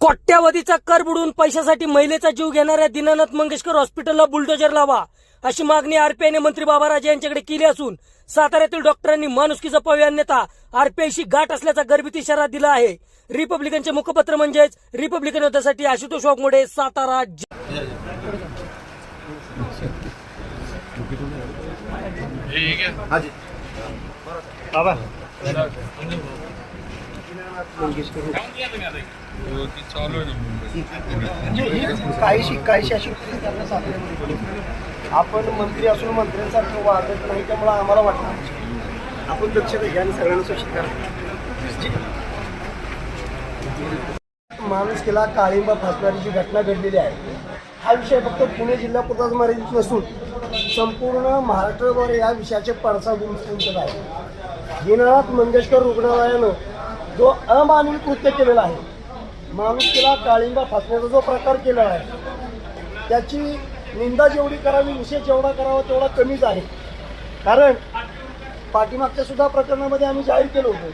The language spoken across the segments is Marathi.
कोट्यावधीचा कर बुडून पैशासाठी महिलेचा जीव घेणाऱ्या दीनानाथ मंगेशकर हॉस्पिटलला बुलडोजर लावा अशी मागणी आरपीआयने मंत्री बाबाराजे यांच्याकडे केली असून साताऱ्यातील डॉक्टरांनी माणुसकीचा पव्य अन्यथा आरपीआयशी गाठ असल्याचा गर्भित इशारा दिला आहे. रिपब्लिकनचे मुखपत्र म्हणजेच रिपब्लिकन होत्यासाठी आशुतोष वाघमोडे सातारा ज- म्हणजे ही काहीशी काहीशी अशी त्यांना करण्यास आपण मंत्री असून मंत्र्यांसारखं वागत नाही त्यामुळे आम्हाला वाटलं आपण दक्षता घ्या आणि सगळ्यांना सुरक्षित करा. माणूस केला काळिंबा फासणारी जी घटना घडलेली आहे हा विषय फक्त पुणे जिल्ह्यापुरताच मर्यादित नसून संपूर्ण महाराष्ट्रभर या विषयाचे पडसाद उंचत आहे. दीनानाथ मंगेशकर रुग्णालयानं जो अमानवी कृत्य केलेला आहे माणुसकीला काळिंबा फासण्याचा जो प्रकार केला आहे त्याची निंदा जेवढी करावी विषय जेवढा करावा तेवढा कमीच आहे. कारण पाठीमागच्या सुद्धा प्रकरणामध्ये आम्ही जाहीर केलं होतं.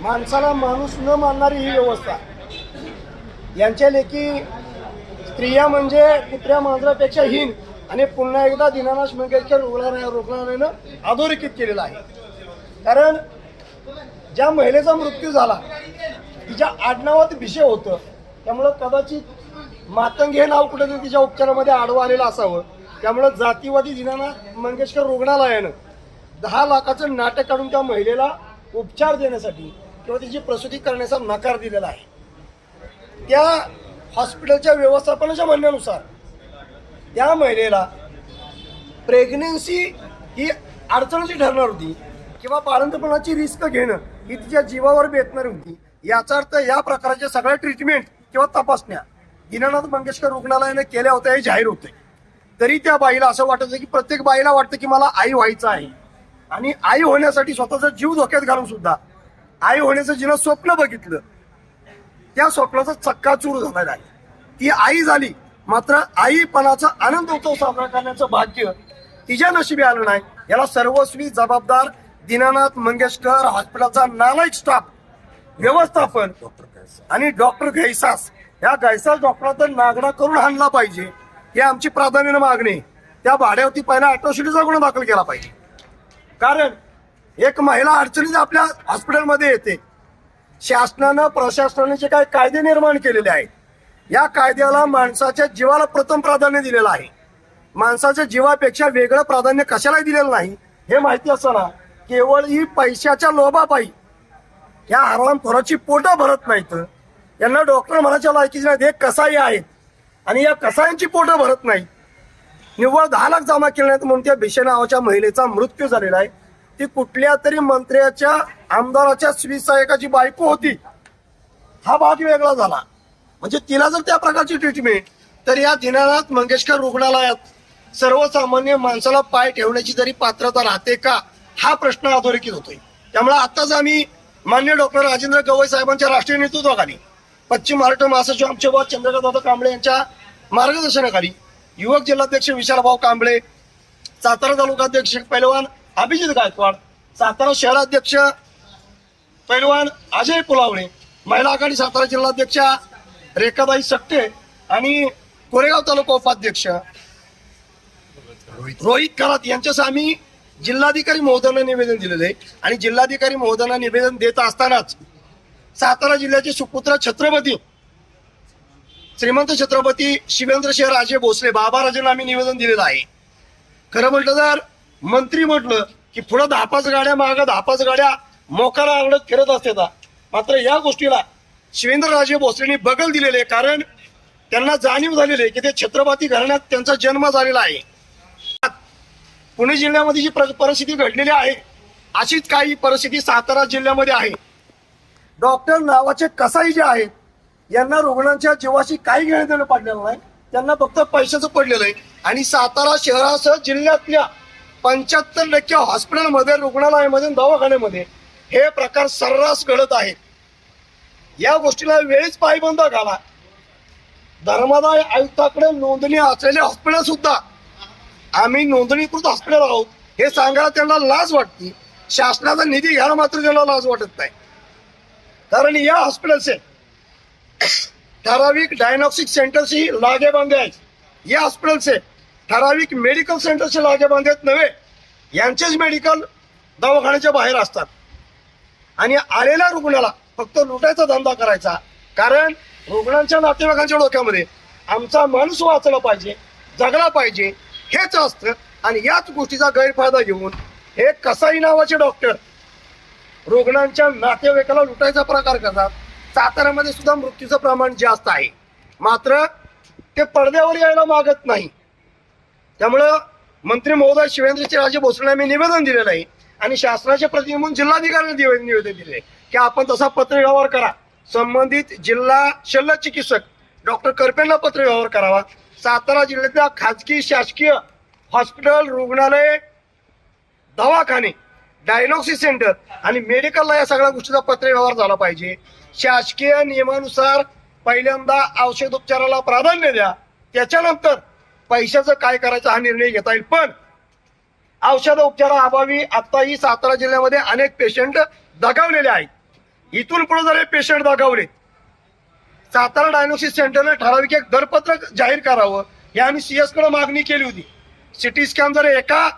माणसाला माणूस न मानणारी ही व्यवस्था. यांच्या लेखी स्त्रिया म्हणजे कुत्र्या मांजरापेक्षा हीन आणि पुन्हा एकदा दीनानाथ मंगेशकर रुग्णालय रुग्णालयानं अधोरेखित केलेलं आहे. कारण ज्या महिलेचा मृत्यू झाला तिच्या आडनावात विषय होतं. त्यामुळं कदाचित मातंग हे नाव कुठेतरी तिच्या उपचारामध्ये आडवं आलेलं असावं. त्यामुळं जातीवादी दिनानाथ मंगेशकर रुग्णालयानं दहा लाखाचं नाटक काढून त्या महिलेला उपचार देण्यासाठी किंवा तिची प्रसूती करण्याचा नकार दिलेला आहे. त्या हॉस्पिटलच्या व्यवस्थापनाच्या म्हणण्यानुसार त्या महिलेला प्रेग्नेन्सी ही अडचणीची ठरणार होती किंवा बाळंतपणाची रिस्क घेणं ही तिच्या जीवावर बेतणार होती. याचा अर्थ या प्रकारच्या सगळ्या ट्रीटमेंट किंवा तपासण्या दीनानाथ मंगेशकर रुग्णालयाने केल्या होत्या हे जाहीर होते. तरी त्या बाईला असं वाटत की प्रत्येक बाईला वाटतं की मला आई व्हायचं आहे. आणि आई होण्यासाठी स्वतःचा जीव धोक्यात घालून सुद्धा आई होण्याचं जिनं स्वप्न बघितलं त्या स्वप्नाचा चक्काचूर झालेला आहे. ती आई झाली मात्र आईपणाचा आनंद उत्सव साजरा करण्याचं भाग्य तिच्या नशिबी आलं नाही. याला सर्वस्वी जबाबदार दीनानाथ मंगेशकर हॉस्पिटलचा नालायक स्टाफ व्यवस्थापन आणि डॉक्टर घैसास. या घैसास डॉक्टरांचा नागडा करून आणला पाहिजे. ही आमची प्राधान्यानं मागणी. त्या भाड्यावरती पहिला अॅट्रॉसिटीचा गुन्हा दाखल केला पाहिजे. कारण एक महिला अडचणीत आपल्या हॉस्पिटलमध्ये येते. शासनानं प्रशासनाने जे काही कायदे निर्माण केलेले आहेत या कायद्याला माणसाच्या जीवाला प्रथम प्राधान्य दिलेलं आहे. माणसाच्या जीवापेक्षा वेगळं प्राधान्य कशालाही दिलेलं नाही. हे माहिती असताना केवळ ही पैशाच्या लोभापायी या हरामखोराची पोटं भरत नाहीत. यांना डॉक्टर म्हणायच्या लायकीचे नाहीत. हे कसाई आहेत? आणि या कसायांची पोटं भरत नाही निव्वळ दहा लाख जमा केले नाहीत म्हणून त्या भिषे नावाच्या महिलेचा मृत्यू झालेला आहे. ती कुठल्या तरी मंत्र्याच्या आमदाराच्या स्वीसहायकाची बायको होती. हा भाग वेगळा झाला. म्हणजे तिला जर त्या प्रकारची ट्रीटमेंट तर या दीनानाथ मंगेशकर रुग्णालयात सर्वसामान्य माणसाला पाय ठेवण्याची जरी पात्रता राहते का हा प्रश्न अधोरेखित होतोय. त्यामुळे आताच आम्ही मान्य डॉक्टर राजेंद्र गवई साहेबांच्या राष्ट्रीय नेतृत्वाखाली पश्चिम महाराष्ट्र महासचिव आमचे बाबा चंद्रकांत दादा कांबळे यांच्या मार्गदर्शनाखाली युवक जिल्हाध्यक्ष विशालभाऊ कांबळे सातारा तालुकाध्यक्ष पैलवान अभिजित गायकवाड सातारा शहराध्यक्ष पैलवान अजय पुलावळे महिला आघाडी सातारा जिल्हाध्यक्षा रेखाबाई सक्टे आणि कोरेगाव तालुका उपाध्यक्ष रोहित खरात यांच्यासह आम्ही जिल्हाधिकारी महोदयांना निवेदन दिलेलं आहे. आणि जिल्हाधिकारी महोदयांना निवेदन देत असतानाच सातारा जिल्ह्याचे सुपुत्र छत्रपती श्रीमंत छत्रपती शिवेंद्र राजे भोसले बाबाराजांना आम्ही निवेदन दिलेलं आहे. खरं म्हटलं तर मंत्री म्हटलं की पुढं दहा पाच गाड्या मागं दहा पाच गाड्या मोकाला अंगडत फिरत असते मात्र या गोष्टीला शिवेंद्र राजे भोसलेंनी बगल दिलेले आहे. कारण त्यांना जाणीव झालेली आहे की ते छत्रपती घराण्यात त्यांचा जन्म झालेला आहे. पुणे जिल्ह्यामध्ये जी प्र- परिस्थिती घडलेली आहे अशीच काही परिस्थिती सातारा जिल्ह्यामध्ये आहे. डॉक्टर नावाचे कसाई जे आहेत यांना रुग्णांच्या जीवाशी काही घेणं देणं पडलेलं नाही. त्यांना फक्त पैशाचं पडलेलं आहे. आणि सातारा शहरासह जिल्ह्यातल्या पंच्याहत्तर टक्के हॉस्पिटलमध्ये रुग्णालयामध्ये दवाखान्यामध्ये हे प्रकार सर्रास घडत आहेत. या गोष्टीला वेळीच पायबंद घाला. धर्मादाय आयुक्ताकडे नोंदणी असलेले हॉस्पिटल सुद्धा आम्ही नोंदणीकृत हॉस्पिटल आहोत. हे सांगायला त्यांना लाज वाटते. शासनाचा निधी घ्यायला मात्र त्यांना लाज वाटत नाही. कारण या हॉस्पिटलचे ठराविक डायग्नॉस्टिक सेंटरशी लागे बांधे आहेत. या हॉस्पिटलचे ठराविक मेडिकल सेंटरचे लागे बांधे आहेत नव्हे. यांचेच मेडिकल दवाखान्याच्या बाहेर असतात. आणि आलेल्या रुग्णाला फक्त लुटायचा धंदा करायचा. कारण रुग्णांच्या नातेवाईकांच्या डोक्यामध्ये आमचा माणूस वाचला पाहिजे जगला पाहिजे. हेच असतं. आणि याच गोष्टीचा गैरफायदा घेऊन हे कसाई नावाचे डॉक्टर रुग्णांच्या नातेवाईकाला लुटायचा प्रकार करतात. साताऱ्यामध्ये सुद्धा मृत्यूचं प्रमाण जास्त आहे. मात्र ते पडद्यावर यायला मागत नाही. त्यामुळं मंत्री महोदय शिवेंद्रचे राजे भोसले यांनी निवेदन दिलेलं आहे. आणि शासनाचे प्रतिनिधी म्हणून जिल्हाधिकाऱ्यांनी निवेदन दिले आहे. की आपण तसा पत्र व्यवहार करा. संबंधित जिल्हा शल्य चिकित्सक डॉक्टर करपेंना पत्र व्यवहार करावा. सातारा जिल्ह्यातल्या खाजगी शासकीय हॉस्पिटल रुग्णालय दवाखाने डायग्नोसिस सेंटर आणि मेडिकलला या सगळ्या गोष्टीचा पत्र व्यवहार झाला पाहिजे. शासकीय नियमानुसार पहिल्यांदा औषधोपचाराला प्राधान्य द्या. त्याच्यानंतर पैशाचं काय करायचं हा निर्णय घेता येईल. पण औषध उपचाराअभावी आताही सातारा जिल्ह्यामध्ये अनेक पेशंट दगावलेले आहेत. इथून पुढे जर हे पेशंट दगावले सातारा डायग्नोसिस सेंटरने ठराविक एक दरपत्रक जाहीर करावं. हे आम्ही सीएसकडे मागणी केली होती. सिटी स्कॅन जर एका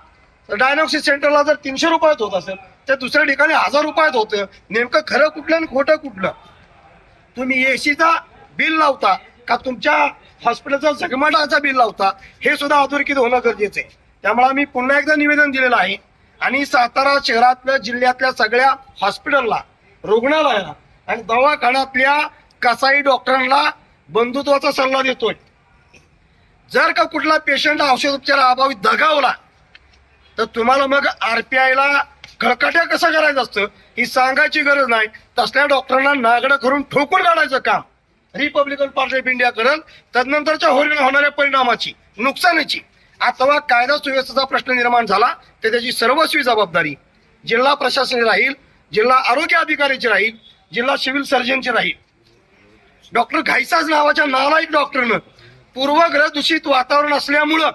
डायग्नोसिस सेंटरला जर तीनशे रुपयात होत असेल तर दुसऱ्या ठिकाणी हजार रुपयात होतं. नेमकं खरं कुठलं आणि खोटं कुठलं? तुम्ही एसीचा बिल लावता का तुमच्या हॉस्पिटलचा झगमटाचा बिल लावता? हे सुद्धा अधोरेखित होणं गरजेचं आहे. त्यामुळे आम्ही पुन्हा एकदा निवेदन दिलेलं आहे. आणि सातारा शहरातल्या जिल्ह्यातल्या सगळ्या हॉस्पिटलला रुग्णालयाला आणि दवाखान्यातल्या कसाई डॉक्टरांना बंधुत्वाचा सल्ला देतोय. जर का कुठला पेशंट औषधोपचाराअभावी दगावला तर तुम्हाला मग आरपीआयला खळकाट्या कसं करायचं असतं? ही सांगायची गरज नाही. तसल्या डॉक्टरांना नागडं करून ठोकून काढायचं काम. रिपब्लिकन पार्टी ऑफ इंडिया करेल तदनंतरच्या होणाऱ्या परिणामाची नुकसानीची. अथवा कायदा सुव्यवस्थेचा प्रश्न निर्माण झाला तर त्याची सर्वस्वी जबाबदारी जिल्हा प्रशासनाची राहील जिल्हा आरोग्य अधिकाऱ्याची राहील जिल्हा सिव्हिल सर्जनची राहील. डॉक्टर घायसाज नावाच्या नालायक डॉक्टरनं पूर्वग्रह दूषित वातावरण असल्यामुळं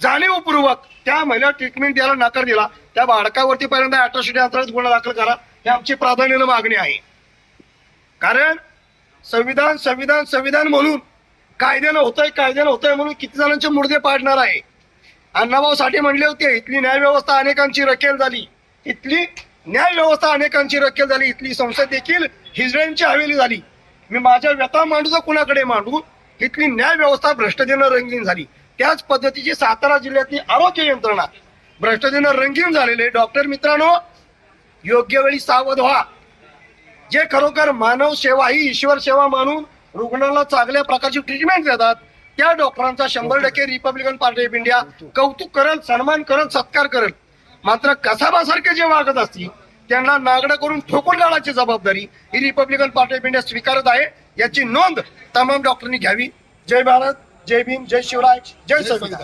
जाणीवपूर्वक त्या महिला ट्रीटमेंट द्यायला नकार दिला. त्या बाळकावरती पहिल्यांदा अॅट्रॉसिटी अंतर्गत गुन्हा दाखल करा. हे आमची प्राधान्यानं मागणी आहे. कारण संविधान संविधान संविधान म्हणून कायद्यानं होतंय कायद्यानं होतंय म्हणून किती जणांचे मुर्दे पाडणार आहे? अण्णाभाऊ साठे म्हणले होते इथली न्याय व्यवस्था अनेकांची रखेल झाली. इथली न्याय व्यवस्था अनेकांची रखेल झाली. इथली संसद देखील हिजड्यांची हवेली झाली. मी माझ्या व्यथा मांडू तर कुणाकडे मांडू? इथली न्याय व्यवस्था भ्रष्टतेनं रंगीन झाली. त्याच पद्धतीची सातारा जिल्ह्यातली आरोग्य यंत्रणा. भ्रष्टतेनं रंगीन झालेले डॉक्टर मित्रांनो योग्य वेळी सावध व्हा. जे खरोखर मानव सेवा ही ईश्वर सेवा मानून रुग्णाला चांगल्या प्रकारची ट्रीटमेंट देतात त्या डॉक्टरांचा शंभर टक्के रिपब्लिकन पार्टी ऑफ इंडिया कौतुक करेल सन्मान करेल सत्कार करेल. मात्र कसाबासारखे जे वागत असतील त्यांना नागडं करून ठोकून लावण्याची जबाबदारी ही रिपब्लिकन पार्टी ऑफ इंडिया स्वीकारत आहे. याची नोंद तमाम डॉक्टरांनी घ्यावी. जय भारत जय भीम जय शिवराय जय संविधान.